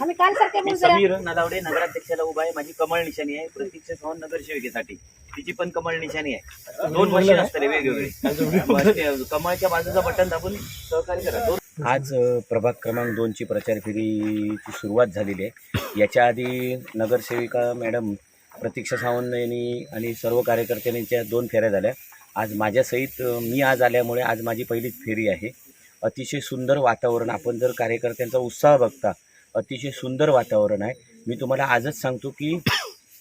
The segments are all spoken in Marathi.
आम्ही काल सारखे मी समीर नलावडे नगराध्यक्षाला उभा आहे. माझी कमळ निशाणी आहे. प्रतीक्षा चव्हाण नगरसेविकेसाठी तिची पण कमळ निशाणी आहे. दोन मशीन असतात वेगवेगळे. कमळच्या बाजूचा बटन दाबून सहकार्य करा. दोन आज प्रभाग क्रमांक दोनची प्रचार फेरीची सुरुवात झालेली आहे. याच्या आधी नगरसेविका मॅडम प्रतीक्षा सावंत यांनी आणि सर्व कार्यकर्त्यांच्या दोन फेऱ्या झाल्या. आज माझ्यासहित मी आज आल्यामुळे आज माझी पहिलीच फेरी आहे. अतिशय सुंदर वातावरण. आपण जर कार्यकर्त्यांचा उत्साह बघता अतिशय सुंदर वातावरण आहे. मी तुम्हाला आजच सांगतो की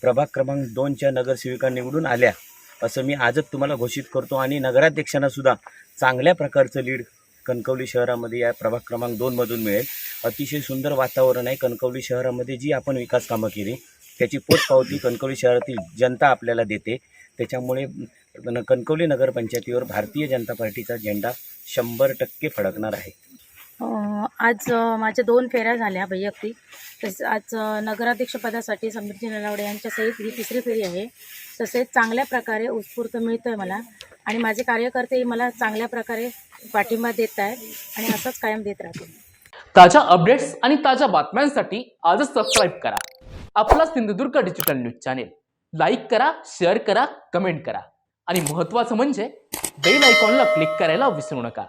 प्रभाग क्रमांक दोनच्या नगरसेविका निवडून आल्या असं मी आजच तुम्हाला घोषित करतो. आणि नगराध्यक्षांना सुद्धा चांगल्या प्रकारचं लीड कणकवली शहरामध्ये या प्रभाग क्रमांक दोनमधून मिळेल. अतिशय सुंदर वातावरण आहे. कणकवली शहरामध्ये जी आपण विकास कामं केली त्याची पोचपावती कणकवली शहरातील जनता आपल्याला देते. त्याच्यामुळे न- कणकवली नगरपंचायतीवर भारतीय जनता पार्टीचा झेंडा शंभर टक्के फडकणार आहे. आज माझ्या दोन फेऱ्या झाल्या वैयक्तिक. तसेच आज नगराध्यक्षपदासाठी समीरजी नलावडे यांच्यासहित ही तिसरी फेरी आहे. तसेच चांगल्या प्रकारे उत्स्फूर्त मिळतो आहे मला. आणि माझे कार्यकर्तेही मला चांगल्या प्रकारे पाठिंबा देत आहेत आणि असंच कायम देत राहतील. ताज्या अपडेट्स आणि ताज्या बातम्यांसाठी आजच सबस्क्राईब करा. आपला Sindhudurg digital news channel like करा शेअर करा कमेंट करा. आणि महत्त्वाचं म्हणजे बेल आयकॉनला क्लिक करायला विसरू नका.